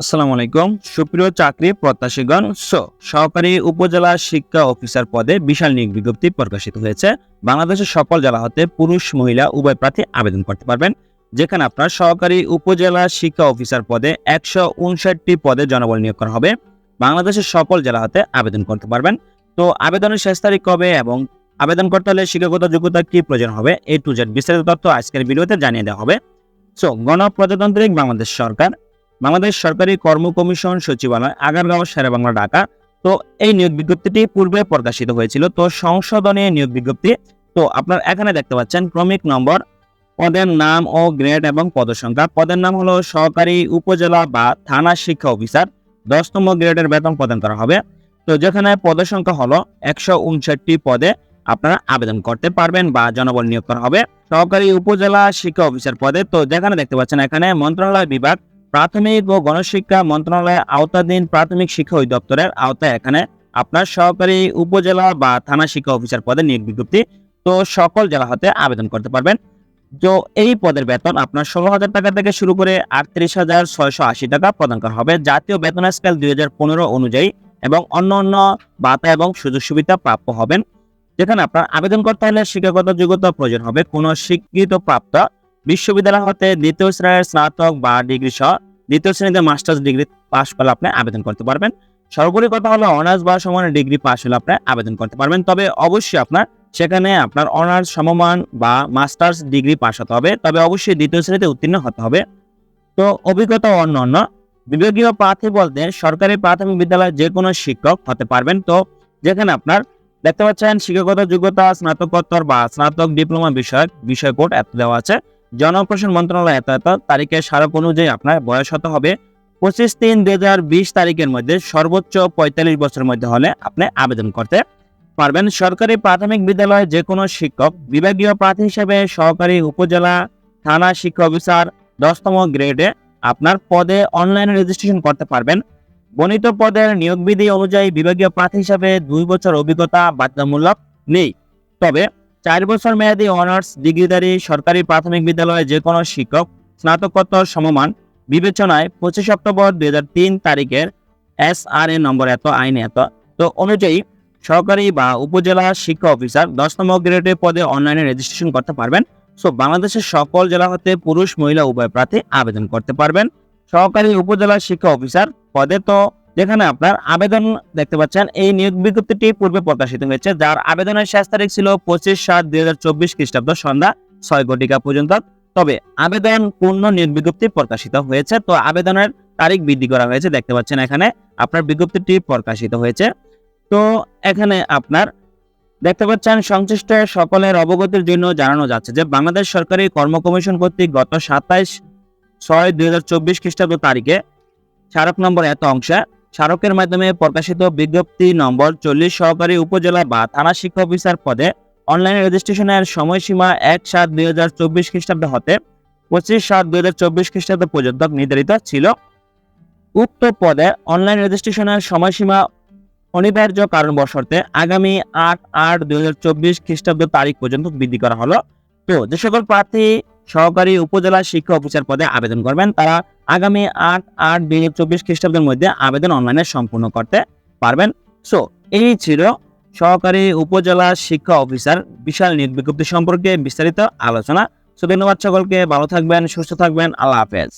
আসসালামু আলাইকুম। সুপ্রিয় চাকরি প্রত্যাশীগণ, সো, সহকারী উপজেলা শিক্ষা অফিসার পদে বিশাল নিয়োগ বিজ্ঞপ্তি প্রকাশিত হয়েছে। বাংলাদেশের সকল জেলা হতে পুরুষ, মহিলা, উভয় প্রার্থী আবেদন করতে পারবেন, যেখানে আপনার সহকারী উপজেলা শিক্ষা অফিসার পদে একশো উনষাটটি পদে জনবল নিয়োগ করা হবে। বাংলাদেশের সকল জেলা হতে আবেদন করতে পারবেন। তো, আবেদনের শেষ তারিখ কবে এবং আবেদন করতে হলে শিক্ষাগত যোগ্যতা কি প্রয়োজন হবে? এ টু জেড বিস্তারিত তথ্য আজকের ভিডিওতে জানিয়ে দেওয়া হবে। সো, গণপ্রজাতান্ত্রিক বাংলাদেশ সরকার বাংলাদেশ সরকারি কর্ম কমিশন সচিবালয়, আগারগাঁও, শেরেবাংলা, ঢাকা। তো এই নিয়োগ বিজ্ঞপ্তিটি পূর্বে প্রকাশিত হয়েছিল। তো সংশোধনী নিয়োগ বিজ্ঞপ্তি, তো আপনার এখানে দেখতে পাচ্ছেন ক্রমিক নম্বর, পদের নাম ও গ্রেড এবং পদসংখ্যা। পদের নাম হলো সহকারী উপজেলা বা থানা শিক্ষা অফিসার। দশতম গ্রেডের বেতন প্রদান করা হবে। তো যেখানে পদসংখ্যা হলো একশো উনষাটটি পদে আপনারা আবেদন করতে পারবেন বা জনবল নিয়োগ করা হবে। সহকারী উপজেলা শিক্ষা অফিসার পদে, তো যেখানে দেখতে পাচ্ছেন এখানে মন্ত্রণালয় বিভাগ প্রাথমিক ও গণশিক্ষা মন্ত্রণালয়ের আওতাধীন প্রাথমিক শিক্ষা অধিদপ্তরের আওতায় এখানে আপনার সহকারী উপজেলা বা থানা শিক্ষা অফিসার পদে নিয়োগ বিজ্ঞপ্তি তো সকল জেলা হতে আবেদন করতে পারবেন। তো এই পদের বেতন আপনার ষোলো হাজার টাকা থেকে শুরু করে আটত্রিশ হাজার ছয়শো আশি টাকা প্রদান করা হবে। জাতীয় বেতন স্কেল দুই হাজার পনেরো অনুযায়ী এবং অন্য অন্য ভাতা এবং সুযোগ সুবিধা প্রাপ্য হবেন। যেখানে আপনার আবেদন করতে হলে শিক্ষাগত যোগ্যতা প্রয়োজন হবে। কোনো স্বীকৃত প্রাপ্ত বিশ্ববিদ্যালয় হতে দ্বিতীয় শ্রেণির স্নাতক বা ডিগ্রি সহ দ্বিতীয় শ্রেণীতে মাস্টার্স ডিগ্রি পাশ করলে আপনি আবেদন করতে পারবেন। সর্বোপরি কথা হলো, অনার্স বা সমানের ডিগ্রি পাশ হলে আপনি আবেদন করতে পারবেন। তবে অবশ্যই আপনার, সেখানে আপনার অনার্স, সমমান বা মাস্টার্স ডিগ্রি পাশ হতে হবে। তবে অবশ্যই দ্বিতীয় শ্রেণীতে উত্তীর্ণ হতে হবে। তো অভিজ্ঞতা অন্য অন্য। বিভাগীয় প্রার্থী বলতে সরকারি প্রাথমিক বিদ্যালয়ে যে কোনো শিক্ষক হতে পারবেন। তো যেখানে আপনার দেখতে পাচ্ছেন শিক্ষাগত যোগ্যতা, স্নাতকোত্তর বা স্নাতক ডিপ্লোমা বিষয়ক বিষয় কোড এত দেওয়া আছে। জনপ্রশাসন মন্ত্রণালয় এত এত তারিখের স্মারক অনুযায়ী আপনার বয়স হতে হবে পঁচিশ তিন দুই হাজার বিশ তারিখের মধ্যে সর্বোচ্চ পঁয়তাল্লিশ বছরের মধ্যে হলে আপনি আবেদন করতে পারবেন। সরকারি প্রাথমিক বিদ্যালয়ে যে কোনো শিক্ষক, বিভাগীয় প্রার্থী হিসেবে সহকারী উপজেলা থানা শিক্ষা অফিসার দশতম গ্রেডে আপনার পদে অনলাইনে রেজিস্ট্রেশন করতে পারবেন। বর্ণিত পদের নিয়োগ বিধি অনুযায়ী বিভাগীয় প্রার্থী হিসাবে দুই বছর অভিজ্ঞতা বাধ্যতামূলক নেই। তবে চার বছর মেয়াদী অনার্স, ডিগ্রিধারী, সরকারি প্রাথমিক বিদ্যালয়ে যে কোনো শিক্ষক, স্নাতকোত্তর সমমান, বিবেচনায় পঁচিশ অক্টোবর দুই তারিখের এস আর এ নম্বর এত, আইন এত। তো অনুযায়ী সরকারি বা উপজেলা শিক্ষা অফিসার দশতম গ্রেডের পদে অনলাইনে রেজিস্ট্রেশন করতে পারবেন। সো বাংলাদেশের সকল জেলা হতে পুরুষ, মহিলা, উভয় প্রার্থী আবেদন করতে পারবেন। সহকারী উপজেলা শিক্ষা অফিসার পদে তো যেখানে আপনার আবেদন দেখতে পাচ্ছেন, এই নিয়োগ বিজ্ঞপ্তিটি পূর্বে প্রকাশিত হয়েছে, যার আবেদনের শেষ তারিখ ছিল পঁচিশ সাত দুই হাজার চব্বিশ খ্রিস্টাব্দ সন্ধ্যা ছয় ঘটিকা পর্যন্ত। তবে আবেদন পূর্ণ নিয়োগ বিজ্ঞপ্তি প্রকাশিত হয়েছে, তো আবেদনের তারিখ বৃদ্ধি করা হয়েছে, দেখতে পাচ্ছেন এখানে আপনার বিজ্ঞপ্তিটি প্রকাশিত হয়েছে। তো এখানে আপনার দেখতে পাচ্ছেন, সংশ্লিষ্ট সকলের অবগতির জন্য জানানো যাচ্ছে যে, বাংলাদেশ সরকারি কর্ম কমিশন কর্তৃক গত সাতাইশ ছয় দুই হাজার চব্বিশ খ্রিস্টাব্দ তারিখে স্মারক নম্বর এত অংশে স্মারকের মাধ্যমে প্রকাশিত বিজ্ঞপ্তি নম্বর চল্লিশ সহকারী উপজেলা বা থানা শিক্ষা অফিসার পদে অনলাইন রেজিস্ট্রেশনের সময়সীমা এক সাত দুই হাজার চব্বিশ খ্রিস্টাব্দ হতে পঁচিশ সাত দুই হাজার চব্বিশ খ্রিস্টাব্দ পর্যন্ত নির্ধারিত ছিল। উক্ত পদে অনলাইন রেজিস্ট্রেশনের সময়সীমা অনিবার্য কারণ কারণবশতে আগামী আট আট দুই হাজার চব্বিশ খ্রিস্টাব্দ তারিখ পর্যন্ত বৃদ্ধি করা হলো। তো যে সকল প্রার্থী সহকারী উপজেলা শিক্ষা অফিসার পদে আবেদন করবেন, তারা আগামী আট আট দুই হাজার চব্বিশ খ্রিস্টাব্দের মধ্যে আবেদন অনলাইনে সম্পূর্ণ করতে পারবেন। সো এই ছিল সহকারী উপজেলা শিক্ষা অফিসার বিশাল নিয়োগ বিজ্ঞপ্তি সম্পর্কে বিস্তারিত আলোচনা। সো ধন্যবাদ সকলকে, ভালো থাকবেন, সুস্থ থাকবেন, আল্লাহ হাফেজ।